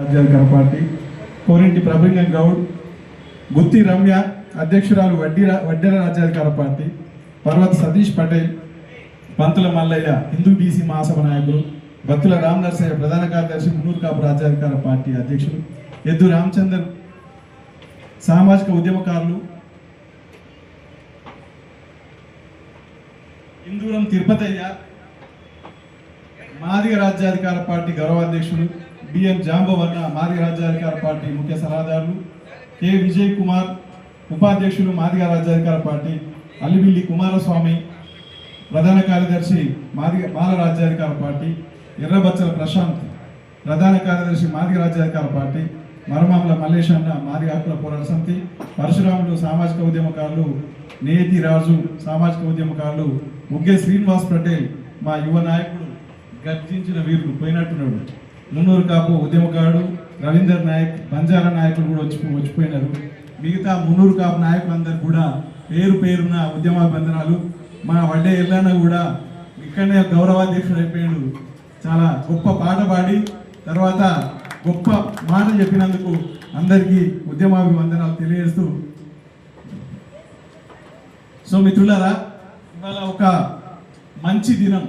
రాజ్యాధికార పార్టీ కోరింటి ప్రభంగం గౌడ్ గుత్తి రమ్య అధ్యక్షురాలు వడ్డీ వడ్డెర రాజ్యాధికార పార్టీ పర్వత సతీష్ పటేల్ పంతుల మల్లయ్య హిందూ బీసీ మహాసభ నాయకులు భక్తుల రామ్ నర్సయ్య ప్రధాన కార్యదర్శి మున్నూరు కాపు రాజ్యాధికార పార్టీ అధ్యక్షులు ఎద్దు రామచందర్ సామాజిక ఉద్యమకారులు ఇందూరం తిరుపతయ్య మాదిగ రాజ్యాధికార పార్టీ గౌరవాధ్యక్షులు బిఎన్ జాంబవర్ణ మాదిగ రాజ్యాధికార పార్టీ ముఖ్య సలహాదారులు కె. విజయ్ కుమార్ ఉపాధ్యక్షులు మాదిగ రాజ్యాధికార పార్టీ అల్లిబిల్లి కుమారస్వామి ప్రధాన కార్యదర్శి మాదిగ మాల రాజ్యాధికార పార్టీ ఎర్రబచ్చల ప్రశాంత్ ప్రధాన కార్యదర్శి మాదిగ రాజ్యాధికార పార్టీ మరమాముల మల్లేశన్న మాదిగ హక్కుల పోరాట సమితి పరశురాములు సామాజిక ఉద్యమకారులు నేతి రాజు సామాజిక ఉద్యమకారులు ముగ్గే శ్రీనివాస్ పటేల్ మా యువ నాయకుడు గర్జించిన వీరుడు పోయినట్టున్నాడు. మున్నూరు కాపు ఉద్యమకారుడు రవీందర్ నాయక్ బంజారా నాయకులు కూడా వచ్చి వచ్చిపోయినారు. మిగతా మున్నూరు కాపు నాయకులందరూ కూడా పేరు పేరున్న ఉద్యమాబంధనాలు మా వడ్డే ఎల్లన్న కూడా ఇక్కడనే గౌరవాధ్యక్షుడు అయిపోయాడు. చాలా గొప్ప పాట పాడి తర్వాత గొప్ప మాట చెప్పినందుకు అందరికీ ఉద్యమాభివందనాలు తెలియజేస్తూ. సో మిత్రులారా ఇవాళ ఒక మంచి దినం.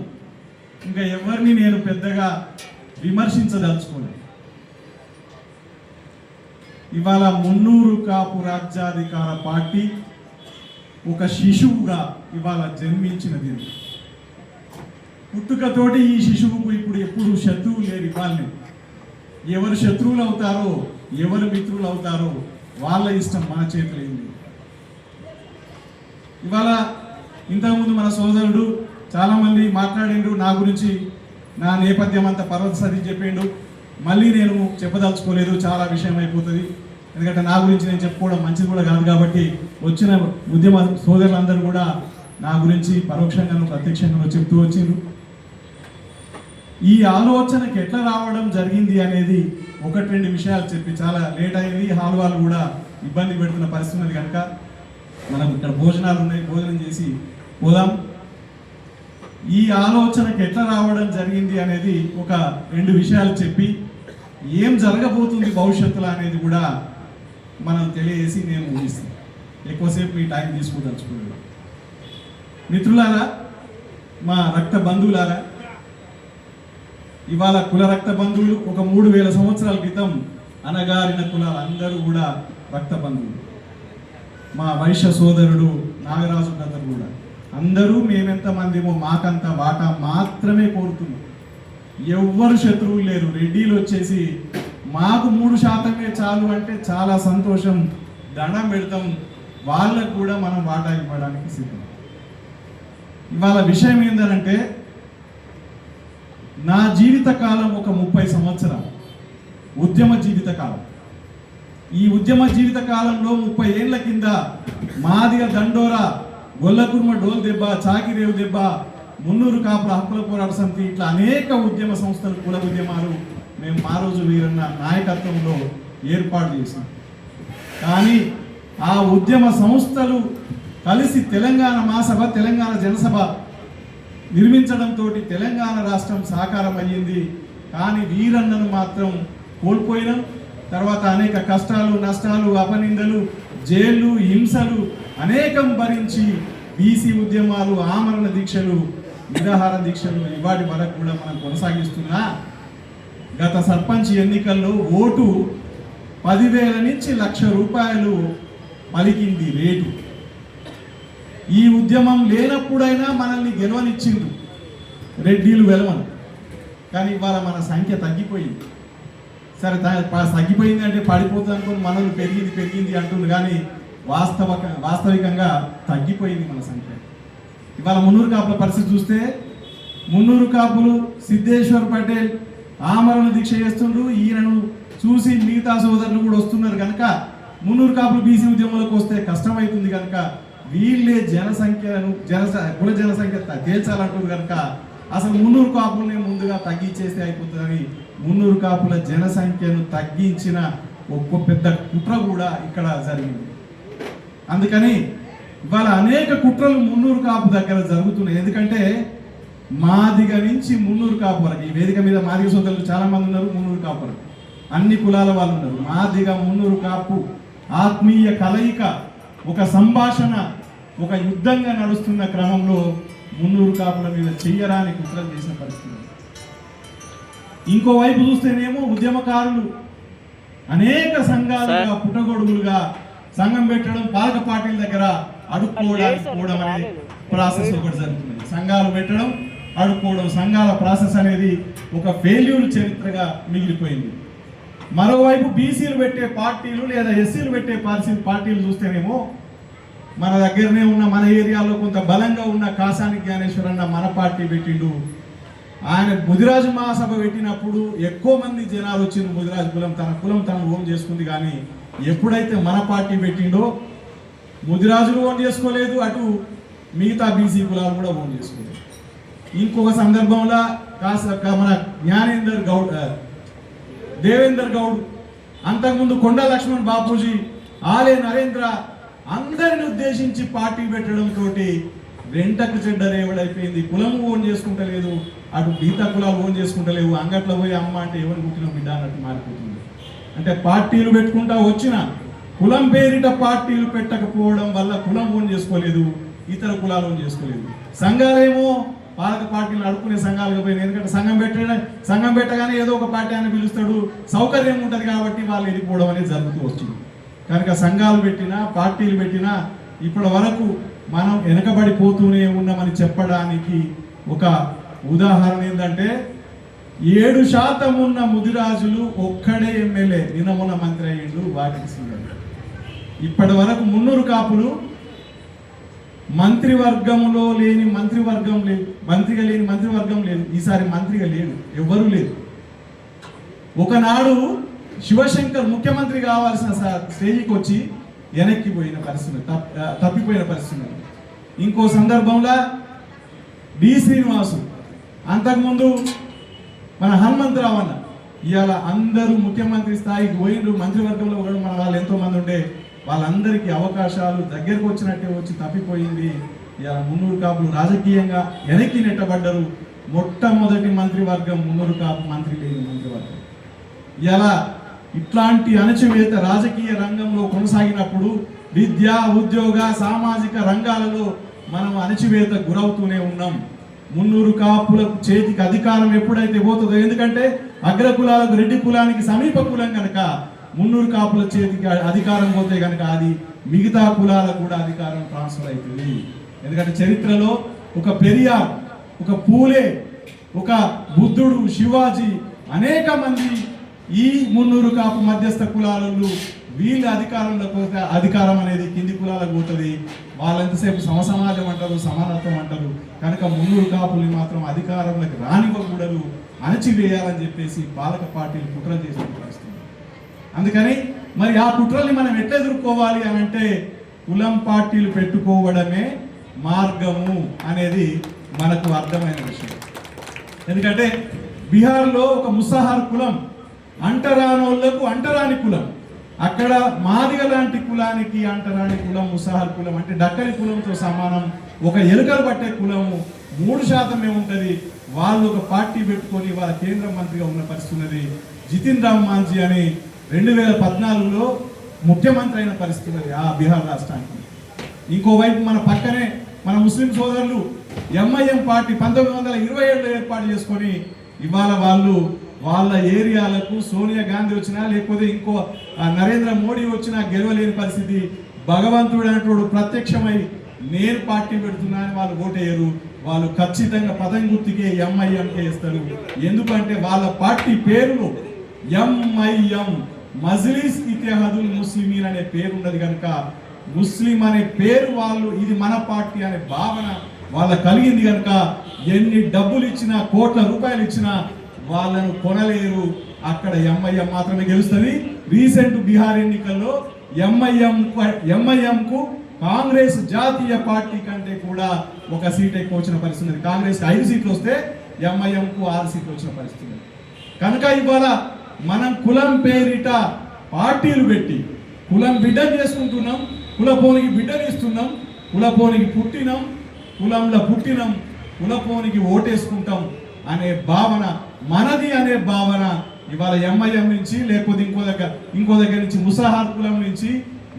ఇంకా ఎవరిని నేను పెద్దగా విమర్శించదలుచుకోలేదు. ఇవాళ మున్నూరు కాపు రాజ్యాధికార పార్టీ ఒక శిశువుగా ఇవాళ జన్మించిన పుట్టుకతోటి ఈ శిశువుకు ఇప్పుడు ఎప్పుడు శత్రువు లేరు ఇవ్వాలి ఎవరు శత్రువులు అవుతారో ఎవరు మిత్రులు అవుతారో వాళ్ళ ఇష్టం మన చేతిలో ఇవాళ ఇంతకుముందు మన సోదరుడు చాలామంది మాట్లాడిండు నా గురించి నా నేపథ్యం అంతా పర్వత సరి చెప్పిండు మళ్ళీ నేను చెప్పదలుచుకోలేదు చాలా విషయం అయిపోతుంది. ఎందుకంటే నా గురించి నేను చెప్పుకోవడం మంచిది కూడా కాదు కాబట్టి వచ్చిన ఉద్యమ సోదరులందరూ కూడా నా గురించి పరోక్షంగాను ప్రత్యక్షంగాను చెప్తూ వచ్చిండ్రు. ఈ ఆలోచనకి ఎట్లా రావడం జరిగింది అనేది ఒకటి రెండు విషయాలు చెప్పి చాలా లేట్ అయింది. హాల్ వాళ్ళు కూడా ఇబ్బంది పెడుతున్న పరిస్థితి కనుక మనం ఇక్కడ భోజనాలు ఉన్నాయి భోజనం చేసి పోదాం. ఈ ఆలోచనకి ఎట్లా రావడం జరిగింది అనేది ఒక రెండు విషయాలు చెప్పి ఏం జరగబోతుంది భవిష్యత్తులో అనేది కూడా మనం తెలియజేసి నేను ఊహిస్తాను ఎక్కువసేపు మీ టైం తీసుకోదలుచుకోలేదు మిత్రులారా మా రక్త బంధువులారా ఇవాళ కుల రక్త బంధువులు ఒక మూడు వేల సంవత్సరాల క్రితం అనగారిన కులాలు అందరూ కూడా రక్త బంధువులు. మా వైశ్య సోదరుడు నాగరాజు అందరు కూడా. అందరూ మేమెంతమందిమో మాకంత వాటా మాత్రమే కోరుతున్నాం. ఎవ్వరు శత్రువులు లేరు. రెడ్డీలు వచ్చేసి మాకు మూడు శాతమే చాలు అంటే చాలా సంతోషం దండం పెడతాం. వాళ్ళకు కూడా మనం వాటా ఇవ్వడానికి సిద్ధం. ఇవాళ విషయం ఏంటంటే నా జీవిత కాలం ఒక ముప్పై సంవత్సరాలు. ఉద్యమ జీవిత కాలం. ఈ ఉద్యమ జీవిత కాలంలో ముప్పై ఏళ్ళ కింద మాదిగ దండోరా గొల్లకుర్మ డోల్ దెబ్బ చాకిరేవు దెబ్బ మున్నూరు కాపుల హక్కుల పోరాట సమితి ఇట్లా అనేక ఉద్యమ సంస్థలు కుల ఉద్యమాలు మేము మా రోజు వీరన్న నాయకత్వంలో ఏర్పాటు చేసాం కానీ ఆ ఉద్యమ సంస్థలు కలిసి తెలంగాణ మాసభ తెలంగాణ జనసభ నిర్మించడంతో తెలంగాణ రాష్ట్రం సాకారం అయ్యింది. కానీ వీరన్నను మాత్రం కోల్పోయినాం. తర్వాత అనేక కష్టాలు నష్టాలు అపనిందలు జైళ్ళు హింసలు అనేకం భరించి బీసీ ఉద్యమాలు ఆమరణ దీక్షలు నిరాహార దీక్షలు ఇవాటి వరకు కూడా మనం కొనసాగిస్తున్నా. గత సర్పంచ్ ఎన్నికల్లో ఓటు పదివేల నుంచి లక్ష రూపాయలు పలికింది రేటు. ఈ ఉద్యమం లేనప్పుడైనా మనల్ని గెలవనిచ్చిండు రెడ్డిలు గెలవను. కానీ ఇవాళ మన సంఖ్య తగ్గిపోయింది. సరే త- తగ్గిపోయింది అంటే పడిపోతుంది అనుకుని మనల్ని పెరిగింది పెరిగింది అంటుంది కానీ వాస్తవ వాస్తవికంగా తగ్గిపోయింది మన సంఖ్య. ఇవాళ మున్నూరు కాపుల పరిస్థితి చూస్తే మున్నూరు కాపులు సిద్ధేశ్వర్ పటేల్ ఆమరణ దీక్ష చేస్తుండ్రు. ఈయనను చూసి మిగతా సోదరులు కూడా వస్తున్నారు కనుక మున్నూరు కాపులు బీసీ ఉద్యమంలోకి వస్తే కష్టమవుతుంది కనుక వీళ్ళే జనసంఖ్యను జన కుల జనసంఖ్య తేల్చాలంటుంది కనుక అసలు మున్నూరు కాపుల్ని ముందుగా తగ్గించేస్తే అయిపోతుందని మున్నూరు కాపుల జనసంఖ్యను తగ్గించిన ఒక్క పెద్ద కుట్ర కూడా ఇక్కడ జరిగింది. అందుకని ఇవాళ అనేక కుట్రలు మున్నూరు కాపు దగ్గర జరుగుతున్నాయి. ఎందుకంటే మాదిగ నుంచి మున్నూరు కాపు వరకు ఈ వేదిక మీద మాదిగ సోదరులు చాలా మంది ఉన్నారు మున్నూరు కాపు వరకు. అన్ని కులాల వాళ్ళు ఉన్నారు. మాదిగ మున్నూరు కాపు ఆత్మీయ కలయిక ఒక సంభాషణ ఒక యుద్ధంగా నడుస్తున్న క్రమంలో మున్నూరు కాపుల మీద చెయ్యరాని కుట్రలు చేసిన పరిస్థితి. ఇంకోవైపు చూస్తేనేమో ఉద్యమకారులు అనేక సంఘాలుగా పుట్టగొడుగులుగా సంఘం పెట్టడం పాలక పార్టీల దగ్గర అడుక్కోవడానికి పోవడం అనే ప్రాసెస్ ఒకటి జరుగుతుంది. సంఘాలు పెట్టడం అడుక్కోవడం సంఘాల ప్రాసెస్ అనేది ఒక ఫెయిల్యూర్ చరిత్రగా మిగిలిపోయింది. మరోవైపు బీసీలు పెట్టే పార్టీలు లేదా ఎస్సీలు పెట్టే పార్టీ పార్టీలు చూస్తేనేమో మన దగ్గరనే ఉన్న మన ఏరియాలో కొంత బలంగా ఉన్న కాసాని జ్ఞానేశ్వరన్న మన పార్టీ పెట్టిండు. ఆయన ముదిరాజు మహాసభ పెట్టినప్పుడు ఎక్కువ మంది జనాలు వచ్చింది ముదిరాజు కులం తన కులం తను ఓన్ చేసుకుంది కానీ ఎప్పుడైతే మన పార్టీ పెట్టిండో ముదిరాజులు ఓన్ చేసుకోలేదు అటు మిగతా బీసీ కులాలు కూడా ఓన్ చేసుకోలేదు ఇంకొక సందర్భంలో కాస్త మన జ్ఞానేందర్ గౌడ్ దేవేందర్ గౌడ్ అంతకుముందు కొండ లక్ష్మణ్ బాపూజీ ఆలే నరేంద్ర అందరిని ఉద్దేశించి పార్టీ పెట్టడంతో వెంటకు చెడ్డ రేవడైపోయింది కులము ఓన్ చేసుకుంటలేదు. అటు మిగతా కులాలు ఓన్ చేసుకుంటలేవు అంగట్లో పోయి అమ్మ అంటే ఎవరు పుట్టిన బిడ్డ అన్నట్టు మారిపోతుంది. అంటే పార్టీలు పెట్టుకుంటా వచ్చిన కులం పేరిట పార్టీలు పెట్టకపోవడం వల్ల కులం ఓన్ చేసుకోలేదు ఇతర కులాలు ఓన్ చేసుకోలేదు. సంఘాలేమో పాలక పార్టీలు అడుకునే సంఘాలకు పోయినాయి. ఎందుకంటే సంఘం పెట్టడం సంఘం పెట్టగానే ఏదో ఒక పార్టీ అని పిలుస్తాడు. సౌకర్యం ఉంటుంది కాబట్టి వాళ్ళు వెళ్ళిపోవడం అనేది జరుగుతూ వచ్చింది. కనుక సంఘాలు పెట్టినా పార్టీలు పెట్టినా ఇప్పటి వరకు మనం వెనకబడిపోతూనే ఉన్నామని చెప్పడానికి ఒక ఉదాహరణ ఏంటంటే ఏడు శాతం ఉన్న ముదిరాజులు ఒక్కడే ఎమ్మెల్యే నిన్న మొన్న మంత్రి అయ్యిండు వాటిస్తున్నాడు ఇప్పటి వరకు మున్నూరు కాపులు మంత్రివర్గంలో లేని మంత్రివర్గం లేదు మంత్రిగా లేని మంత్రివర్గం లేదు. ఈసారి మంత్రిగా లేడు ఎవ్వరూ లేదు. ఒకనాడు శివశంకర్ ముఖ్యమంత్రి కావాల్సిన స- వచ్చి వెనక్కి పోయిన పరిస్థితి తప్పిపోయిన పరిస్థితి. ఇంకో సందర్భంలో డి శ్రీనివాసు అంతకుముందు మన హనుమంతరావు అన్న ఇవాళ అందరూ ముఖ్యమంత్రి స్థాయికి పోయినరు మంత్రివర్గంలో కూడా మన వాళ్ళు ఎంతో మంది ఉండే వాళ్ళందరికీ అవకాశాలు దగ్గరకు వచ్చినట్టే వచ్చి తప్పిపోయింది. ఇవాళ మున్నూరు కాపులు రాజకీయంగా వెనక్కి నెట్టబడ్డరు. మొట్టమొదటి మంత్రివర్గం మున్నూరు కాపు మంత్రి లేని మంత్రివర్గం. ఇలా ఇట్లాంటి అణచివేత రాజకీయ రంగంలో కొనసాగినప్పుడు విద్య ఉద్యోగ సామాజిక రంగాలలో మనం అణచివేత గురవుతూనే ఉన్నాం. మున్నూరు కాపులకు చేతికి అధికారం ఎప్పుడైతే పోతుందో ఎందుకంటే అగ్ర కులాలకు రెడ్డి కులానికి సమీప కులం కనుక మున్నూరు కాపుల చేతికి అధికారం పోతే కనుక అది మిగతా కులాలకు కూడా అధికారం ట్రాన్స్ఫర్ అవుతుంది. ఎందుకంటే చరిత్రలో ఒక పెరియార్ ఒక పూలే ఒక బుద్ధుడు శివాజీ అనేక మంది ఈ మున్నూరు కాపు మధ్యస్థ కులాలలో వీళ్ళ అధికారంలోకి అధికారం అనేది కింది కులాలకు పోతుంది. వాళ్ళంతసేపు సమసమాజం అంటారు సమానత్వం అంటారు. కనుక మున్నూరు కాపుల్ని మాత్రం అధికారంలోకి రానివ్వకూడదు అణచివేయాలని చెప్పేసి పాలక పార్టీలు కుట్ర చేసిన పరిస్థితి అందుకని మరి ఆ కుట్రల్ని మనం ఎట్లా ఎదుర్కోవాలి అని అంటే కులం పార్టీలు పెట్టుకోవడమే మార్గము అనేది మనకు అర్థమైన విషయం. ఎందుకంటే బీహార్లో ఒక ముసాహార్ కులం అంటరానోళ్ళకు అంటరాని కులం. అక్కడ మాదిగ లాంటి కులానికి అంటరాని కులం ముసాహర్ కులం అంటే డక్కలి కులంతో సమానం ఒక ఎలుకలు పట్టే కులము మూడు శాతమే ఉంటుంది. వాళ్ళు ఒక పార్టీ పెట్టుకొని వాళ్ళ కేంద్ర మంత్రిగా ఉన్న పరిస్థితి ఉన్నది. జితిన్ రామ్ మాంజీ అని రెండు వేల పద్నాలుగులో ముఖ్యమంత్రి అయిన పరిస్థితి ఉన్నది ఆ బీహార్ రాష్ట్రానికి. ఇంకోవైపు మన పక్కనే మన ముస్లిం సోదరులు ఎంఐఎం పార్టీ పంతొమ్మిది వందల ఇరవై ఏడులో ఏర్పాటు చేసుకొని ఇవాళ వాళ్ళు వాళ్ళ ఏరియాలకు సోనియా గాంధీ వచ్చినా లేకపోతే ఇంకో నరేంద్ర మోడీ వచ్చినా గెలవలేని పరిస్థితి. భగవంతుడు అనేటోడు ప్రత్యక్షమై నేను పార్టీ పెడుతున్నా అని వాళ్ళు ఓటేయరు. వాళ్ళు ఖచ్చితంగా పదం గుర్తుకే ఎంఐఎంకే ఇస్తారు. ఎందుకంటే వాళ్ళ పార్టీ పేరును ఎంఐఎం మజ్లిస్ ఇతిహాదుల్ ముస్లిమీన్ అనే పేరు ఉన్నది కనుక ముస్లిం అనే పేరు వాళ్ళు ఇది మన పార్టీ అనే భావన వాళ్ళ కలిగింది కనుక ఎన్ని డబ్బులు ఇచ్చినా కోట్ల రూపాయలు ఇచ్చినా వాళ్ళను కొనలేరు. అక్కడ ఎంఐఎం మాత్రమే గెలుస్తుంది. రీసెంట్ బీహార్ ఎన్నికల్లో ఎంఐఎం ఎంఐఎం కు కాంగ్రెస్ జాతీయ పార్టీ కంటే కూడా ఒక సీట్ ఎక్కువ వచ్చిన పరిస్థితి ఉంది కాంగ్రెస్ ఐదు సీట్లు వస్తే ఎంఐఎం కు ఆరు సీట్లు వచ్చిన పరిస్థితి కనుక ఇవాళ మనం కులం పేరిట పార్టీలు పెట్టి కులం బిడ్డను చేసుకుంటున్నాం కులపోనికి బిడ్డని ఇస్తున్నాం కులపోనికి పుట్టినాం కులంలో పుట్టినాం కులపోనికి ఓటేసుకుంటాం అనే భావన మనది అనే భావన ఇవాళ ఎంఐఎం నుంచి లేకపోతే ఇంకో దగ్గర ఇంకో దగ్గర నుంచి ముసాహార్ కులం నుంచి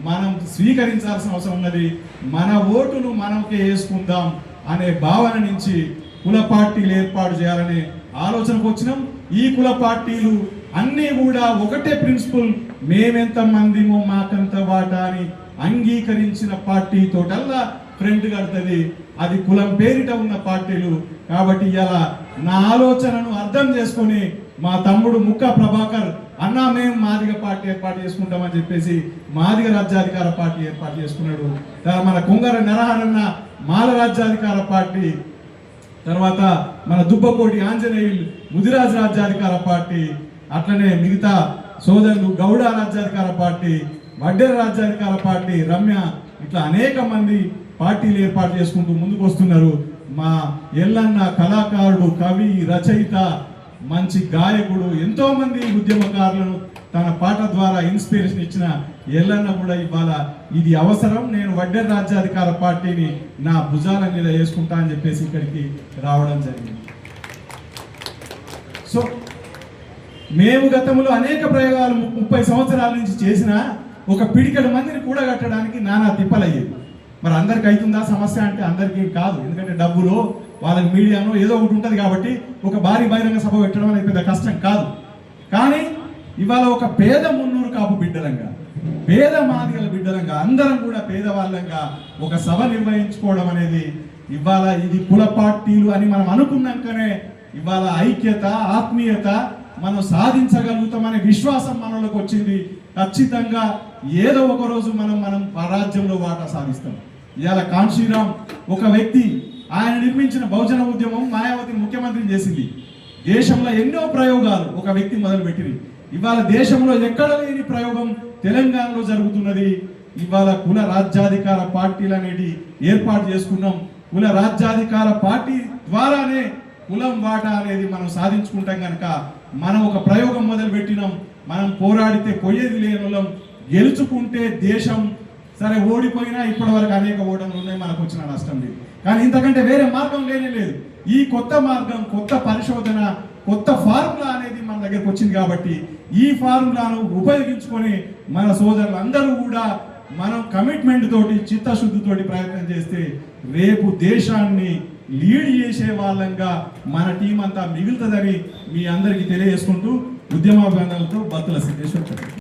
మనం స్వీకరించాల్సిన అవసరం ఉన్నది. మన ఓటును మనకే వేసుకుందాం అనే భావన నుంచి కుల పార్టీలు ఏర్పాటు చేయాలనే ఆలోచనకు వచ్చినాం. ఈ కుల పార్టీలు అన్నీ కూడా ఒకటే ప్రిన్సిపల్ మేమెంత మందిమో మాకంత వాటా అని అంగీకరించిన పార్టీ తోటల్లా ఫ్రెండ్ కడుతుంది. అది కులం పేరిట ఉన్న పార్టీలు కాబట్టి ఇలా నా ఆలోచనను అర్థం చేసుకొని మా తమ్ముడు ముక్క ప్రభాకర్ అన్నా మేము మాదిగ పార్టీ ఏర్పాటు చేసుకుంటామని చెప్పేసి మాదిగ రాజ్యాధికార పార్టీ ఏర్పాటు చేసుకున్నాడు. తర్వాత మన కొంగర నరహరన్న మాల రాజ్యాధికార పార్టీ తర్వాత మన దుబ్బకోటి ఆంజనేయులు ముదిరాజ్ రాజ్యాధికార పార్టీ అట్లనే మిగతా సోదరులు గౌడ రాజ్యాధికార పార్టీ వడ్డెర రాజ్యాధికార పార్టీ రమ్య ఇట్లా అనేక మంది పార్టీలు ఏర్పాటు చేసుకుంటూ ముందుకు వస్తున్నారు మా ఎల్లన్న కళాకారుడు కవి రచయిత మంచి గాయకుడు ఎంతో మంది ఉద్యమకారులను తన పాట ద్వారా ఇన్స్పిరేషన్ ఇచ్చిన ఎల్లన్న కూడా ఇవాళ ఇది అవసరం. నేను వడ్డెర రాజ్యాధికార పార్టీని నా భుజాల మీద వేసుకుంటా అని చెప్పేసి ఇక్కడికి రావడం జరిగింది. సో మేము గతంలో అనేక ప్రయోగాలు ముప్పై సంవత్సరాల నుంచి చేసిన ఒక పిడికల మందిని కూడగట్టడానికి నానా తిప్పలయ్యేది మరి అందరికి అవుతుందా సమస్య అంటే అందరికీ కాదు. ఎందుకంటే డబ్బులో వాళ్ళకి మీడియానో ఏదో ఒకటి ఉంటుంది కాబట్టి ఒక భారీ బహిరంగ సభ పెట్టడం అనేది పెద్ద కష్టం కాదు. కానీ ఇవాళ ఒక పేద మున్నూరు కాపు బిడ్డలంగా పేద మాదిగల బిడ్డలంగా అందరం కూడా పేదవాళ్ళంగా ఒక సభ నిర్వహించుకోవడం అనేది ఇవాళ ఇది కుల పార్టీలు అని మనం అనుకున్నాకనే ఇవాళ ఐక్యత ఆత్మీయత మనం సాధించగలుగుతామనే విశ్వాసం మనలోకి వచ్చింది. ఖచ్చితంగా ఏదో ఒక రోజు మనం మనం ఆ రాజ్యంలో వాటా సాధిస్తాం. ఇవాళ కాన్షీరామ్ ఒక వ్యక్తి ఆయన నిర్మించిన బహుజన ఉద్యమం మాయావతిని ముఖ్యమంత్రిని చేసింది. దేశంలో ఎన్నో ప్రయోగాలు ఒక వ్యక్తి మొదలుపెట్టింది. ఇవాళ దేశంలో ఎక్కడ లేని ప్రయోగం తెలంగాణలో జరుగుతున్నది. ఇవాళ కుల రాజ్యాధికార పార్టీలు అనేది ఏర్పాటు చేసుకున్నాం. కుల రాజ్యాధికార పార్టీ ద్వారానే కులం వాటా అనేది మనం సాధించుకుంటాం కనుక మనం ఒక ప్రయోగం మొదలుపెట్టినాం. మనం పోరాడితే పోయేది లేనులం గెలుచుకుంటే దేశం సరే ఓడిపోయినా ఇప్పటి వరకు అనేక ఓటములు ఉన్నాయి మనకు వచ్చిన నష్టం లేదు. కానీ ఇంతకంటే వేరే మార్గం లేనే లేదు. ఈ కొత్త మార్గం కొత్త పరిశోధన కొత్త ఫార్ములా అనేది మన దగ్గరకు వచ్చింది కాబట్టి ఈ ఫార్ములాను ఉపయోగించుకొని మన సోదరులు అందరూ కూడా మనం కమిట్మెంట్ తోటి చిత్తశుద్ధితోటి ప్రయత్నం చేస్తే రేపు దేశాన్ని లీడ్ చేసే వాళ్ళంగా మన టీం అంతా మిగులుతుందని మీ అందరికీ తెలియజేసుకుంటూ ఉద్యమాభిమానాలతో బత్తుల సిద్ధేశ్వర్